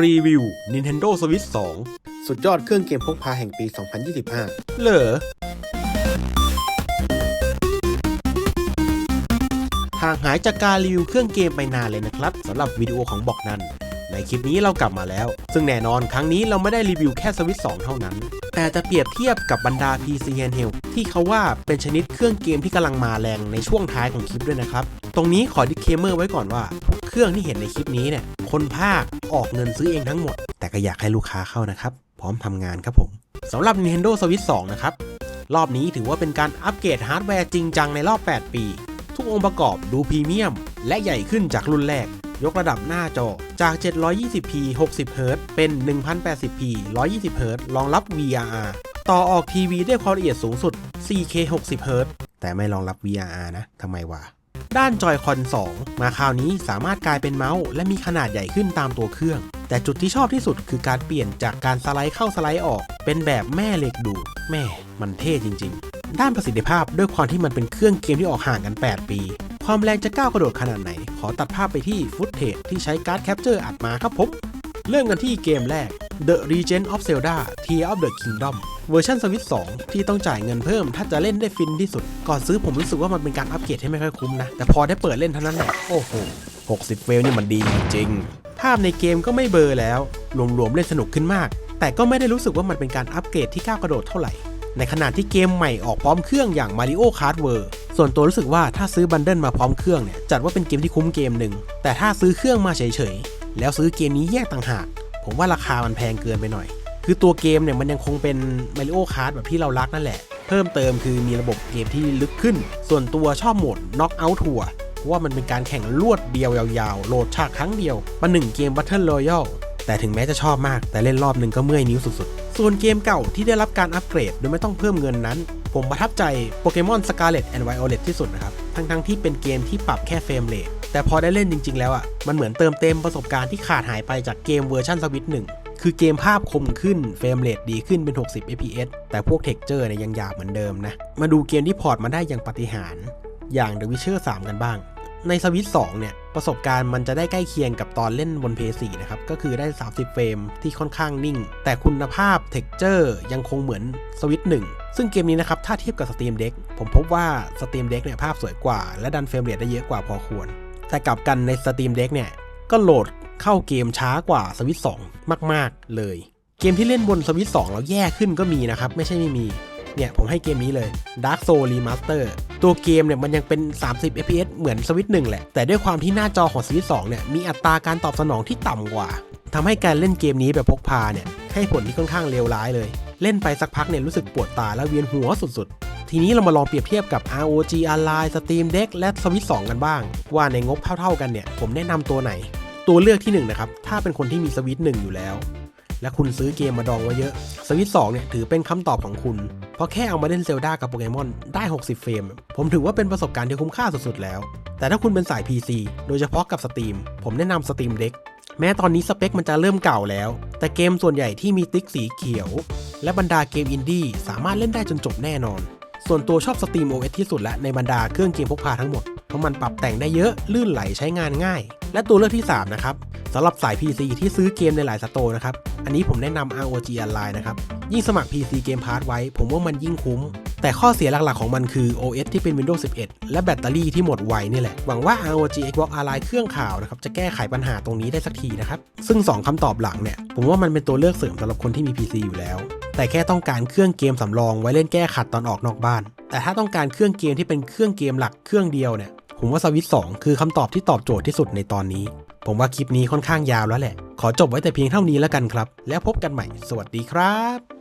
รีวิว Nintendo Switch สุดยอดเครื่องเกมพกพาแห่งปี 2025 2เหรอห่างหายจากการรีวิวเครื่องเกมไปนานเลยนะครับสำหรับวิดีโอของบอกนั้น ในคลิปนี้เรากลับมาแล้ว ซึ่งแน่นอนครั้งนี้เราไม่ได้รีวิวแค่สวิต2เท่านั้น แต่จะเปรียบเทียบกับบรรดา PC handheld ที่เขาว่าเป็นชนิดเครื่องเกมที่กำลังมาแรงในช่วงท้ายของคลิปด้วยนะครับ ตรงนี้ขอดิเคเมอร์ไว้ก่อนว่าทุกเครื่องที่เห็นในคลิปนี้เนี่ย คนภาค ออกเงินซื้อเองทั้งหมด แต่ก็อยากให้ลูกค้าเข้านะครับ พร้อมทำงานครับผมสำหรับ Nintendo Switch 2 นะครับ รอบนี้ถือว่าเป็นการอัปเกรดฮาร์ดแวร์จริงจังในรอบ 8 ปี ทุกองค์ประกอบดูพรีเมียม และใหญ่ขึ้นจากรุ่นแรก ยกระดับหน้าจอจาก 720p 60 Hz เป็น 1080p 120 Hz รองรับ VRR ต่อออกทีวีด้วยความละเอียดสูงสุด 4K 60 Hz แต่ไม่รองรับ VRR นะทำไมวะ ด้านจอยคอน 2 มาคราวนี้สามารถกลายเป็นเมาส์และมีขนาดใหญ่ขึ้นตามตัวเครื่อง แต่จุดที่ชอบที่สุดคือการเปลี่ยนจากการสไลด์เข้าสไลด์ออก เป็นแบบแม่เหล็กดูดแม่มันเท่จริง ๆ ด้านประสิทธิภาพด้วยความที่มันเป็นเครื่องเกมที่ออกห่างกัน 8 ปี ความแรงจะก้าวกระโดดขนาดไหน ขอตัดภาพไปที่ฟุตเทจที่ใช้การ์ดแคปเจอร์อัดมาครับผมเริ่มกันที่เกมแรก The Legend of Zelda Tears of the Kingdom เวอร์ชันสวิต2ที่ต้องจ่ายเงินเพิ่ม ถ้าจะเล่นได้ฟินที่สุด ก่อนซื้อผมรู้สึกว่ามันเป็นการอัปเกรดที่ไม่ค่อยคุ้มนะ แต่พอได้เปิดเล่นเท่านั้นแหละโอ้โห60 เฟรมนี่มันดีจริง ภาพในเกมก็ไม่เบลอแล้ว รวมๆเล่นสนุกขึ้นมาก แต่ก็ไม่ได้รู้สึกว่ามันเป็นการอัปเกรดที่ก้าวกระโดดเท่าไหร่ ในขณะที่เกมใหม่ออกพร้อมเครื่องอย่าง Mario Kart World ส่วนตัวรู้สึกว่าถ้าซื้อบันเดิลมาพร้อมเครื่องเนี่ยจัดว่าเป็นเกมที่คุ้มเกมหนึ่ง แต่ถ้าซื้อเครื่องมาเฉยๆ แล้วซื้อเกมนี้แยกต่างหาก ผมว่าราคามันแพงเกินไปหน่อย คือตัวเกมเนี่ยมันยังคงเป็น Mario Kart แบบที่เรารักนั่นแหละ เพิ่มเติมคือมีระบบเกมที่ลึกขึ้น ส่วนตัวชอบโหมด Knockout Tour เพราะว่ามันเป็นการแข่งรวดเดียวยาวๆ โหลดฉากครั้งเดียวประหนึ่งเกม Battle Royale แต่ถึงแม้จะชอบมากแต่เล่นรอบหนึ่งก็เมื่อยนิ้วสุดๆ ส่วนเกมเก่าที่ได้รับการอัปเกรดโดยไม่ต้องเพิ่มเงินนั้น ผมประทับใจโปเกมอน Scarlet and Violet ที่สุดนะครับ ทั้งๆที่เป็นเกมที่ปรับแค่เฟรมเรทแต่พอได้เล่นจริงๆแล้วอะ มันเหมือนเติมเต็มประสบการณ์ที่ขาดหายไปจากเกมเวอร์ชันสวิตหนึ่ง คือเกมภาพคมขึ้น เฟรมเรทดีขึ้นเป็น 60 fps แต่พวกเท็กเจอร์เนี่ยยังหยาบเหมือนเดิมนะ มาดูเกมที่พอร์ตมาได้อย่างปฏิหารอย่าง The Witcher 3 กันบ้าง ในสวิต2เนี่ย ประสบการณ์มันจะได้ใกล้เคียงกับตอนเล่นบน PS4 นะครับ ก็คือได้ 30 เฟรมที่ค่อนข้างนิ่ง แต่คุณภาพเท็กเจอร์ยังคงเหมือนสวิต1ซึ่งเกมนี้นะครับ ถ้าเทียบกับ Steam Deck ผมพบว่า Steam Deck เนี่ยภาพสวยกว่า และดันเฟรมเรทได้เยอะกว่าพอควร แต่กลับกันใน Steam Deck เนี่ยก็โหลด เข้าเกมช้ากว่าสวิต2มาก ๆ เลย เกมที่เล่นบนสวิต2แล้วแย่ขึ้นก็มีนะครับ ไม่ใช่ไม่มี เนี่ย ผมให้เกมนี้เลย Dark Soul Remaster ตัวเกมเนี่ยมันยังเป็น 30 fps เหมือนสวิตหนึ่งแหละ แต่ด้วยความที่หน้าจอของสวิต2เนี่ยมีอัตราการตอบสนองที่ต่ำกว่าทำให้การเล่นเกมนี้แบบพกพาเนี่ยให้ผลที่ค่อนข้างเลวร้ายเลย เล่นไปสักพักเนี่ยรู้สึกปวดตาและเวียนหัวสุดๆ ทีนี้เรามาลองเปรียบเทียบกับ ROG Ally Steam Deck และ Switch 2 กันบ้าง ว่าในงบเท่าๆกันเนี่ย ผมแนะนำตัวไหน ตัวเลือกที่1นนะครับ ถ้าเป็นคนที่มี Switch 1อยู่แล้ว และคุณซื้อเกมมาดองไว้เยอะ Switch 2เนี่ยถือเป็นคำตอบของคุณ เพราะแค่เอามาเล่นเซลดากับโปเกมอนได้ 60 เฟรม ผมถือว่าเป็นประสบการณ์ที่คุ้มค่าสุดๆแล้ว แต่ถ้าคุณเป็นสาย PC โดยเฉพาะกับ Steam ผมแนะนำ Steam Deck แม้ตอนนี้สเปคมันจะเริ่มเก่าแล้ว แต่เกมส่วนใหญ่ที่มีติ๊กสีเขียว และบรรดาเกมอินดี้สามารถเล่นได้จนจบแน่นอน ส่วนตัวชอบ Steam OS ที่สุดละในบรรดาเครื่องเกมพกพาทั้งหมด เพราะมันปรับแต่งได้เยอะ ลื่นไหลใช้งานง่าย และตัวเลือกที่ 3 นะครับสำหรับสาย PC ที่ซื้อเกมในหลายสโตร์นะครับ อันนี้ผมแนะนำ ROG Ally นะครับ ยิ่งสมัคร PC Game Pass ไว้ ผมว่ามันยิ่งคุ้ม แต่ข้อเสียหลักๆของมันคือ OS ที่เป็น Windows 11 และแบตเตอรี่ที่หมดไวนี่แหละ หวังว่า ROG Xbox Ally เครื่องข่าวนะครับ จะแก้ไขปัญหาตรงนี้ได้สักทีนะครับ ซึ่ง 2คำตอบหลังเนี่ย ผมว่ามันเป็นตัวเลือกเสริมสำหรับคนที่มี PC อยู่แล้ว แต่แค่ต้องการเครื่องเกมสำรองไว้เล่นแก้ขัดตอนออกนอกบ้าน แต่ถ้าต้องการเครื่องเกมที่เป็นเครื่องเกมหลักเครื่องเดียวเนี่ย ผมว่าสวิตสองคือคำตอบที่ตอบโจทย์ที่สุดในตอนนี้ ผมว่าคลิปนี้ค่อนข้างยาวแล้วแหละ ขอจบไว้แต่เพียงเท่านี้แล้วกันครับ แล้วพบกันใหม่ สวัสดีครับ